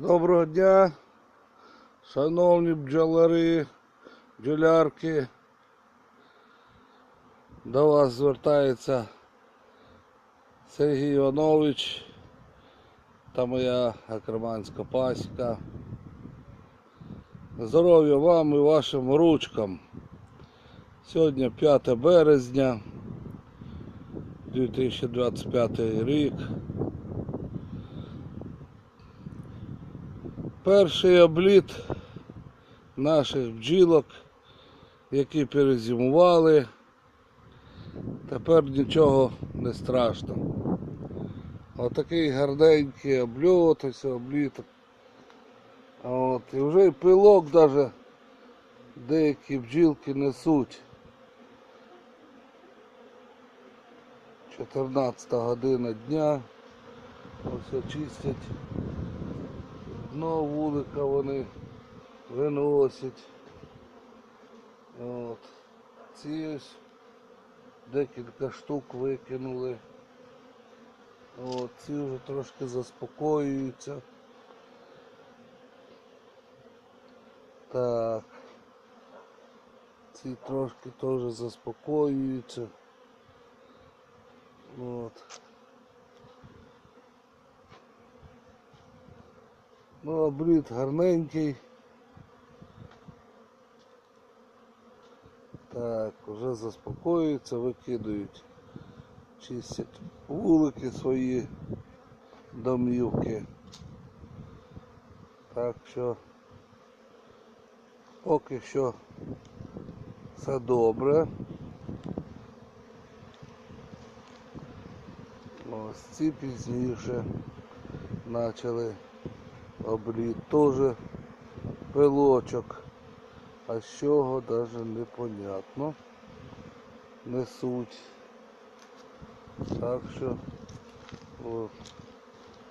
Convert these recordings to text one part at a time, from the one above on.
Доброго дня, шановні бджолари, бджолярки. До вас звертається Сергій Іванович та моя акроманська пасіка. Здоров'я вам і вашим ручкам. Сьогодні 5 березня 2025 рік. Перший обліт наших бджілок, які перезимували. Тепер нічого не страшно. Отакий гарненький обльот, ось обліт. От, і вже й пилок даже деякі бджілки несуть. 14 година дня. Ось очистять дно вулика вони виносять. От. Ці ось декілька штук викинули. От, ці вже трошки заспокоюються. Так. Ці трошки теж заспокоюються. От. Ну, обрід гарненький. Так, вже заспокоюються, викидують, чистять вулики свої домівки. Так що поки що все добре. Ось ці пізніше почали обліт теж пилочок. А з чого навіть непонятно. Несуть. Так що от,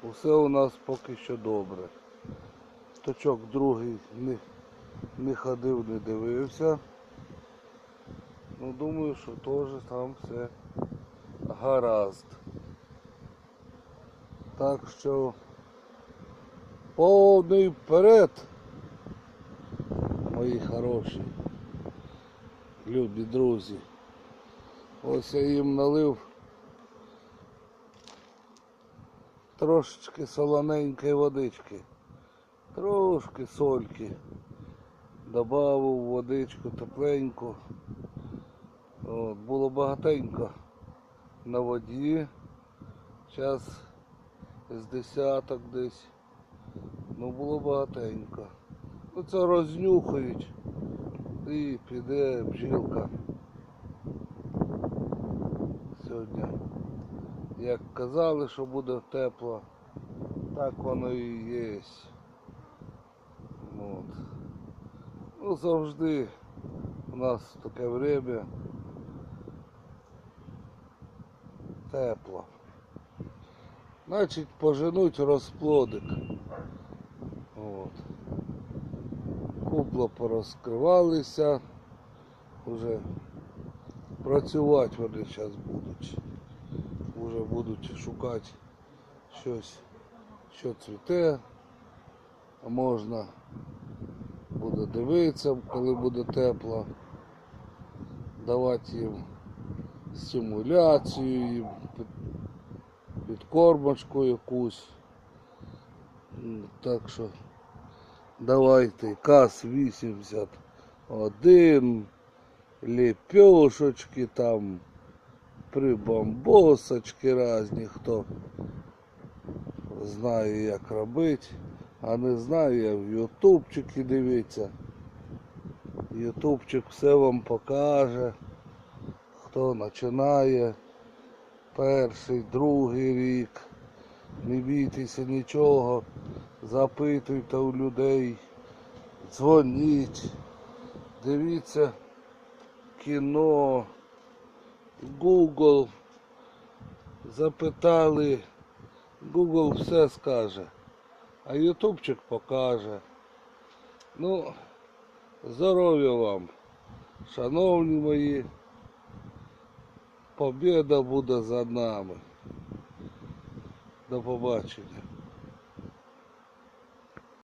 усе у нас поки що добре. Точок другий не, не ходив, не дивився. Ну думаю, що теж там все гаразд. Так що повний вперед, мої хороші, любі друзі. Ось я їм налив трошечки солоненької водички, трошки сольки. Добавив водичку тепленьку. От, було багатенько на воді. Зараз з десяток десь. Ну було багатенько. Ну це рознюхають і піде бджілка. Сьогодні. Як казали, що буде тепло, так воно і є. От. Ну завжди у нас таке время тепло. Значить поженуть розплодик. От. Купла порозкривалися, вже працювати вони зараз будуть. Вже будуть шукати щось, що цвіте, а можна буде дивитися, коли буде тепло, давати їм стимуляцію, підкормочку якусь. Так що давайте КАС 81, лепешечки там, прибамбосочки різні, хто знає як робити, а не знає, в ютубчики дивіться. Ютубчик все вам покаже, хто починає перший, другий рік. Не бійтеся нічого, запитуйте у людей, дзвоніть, дивіться кіно, Google, запитали, Google все скаже, а Ютубчик покаже. Ну, здоров'я вам, шановні мої. Побіда буде за нами. До побачення.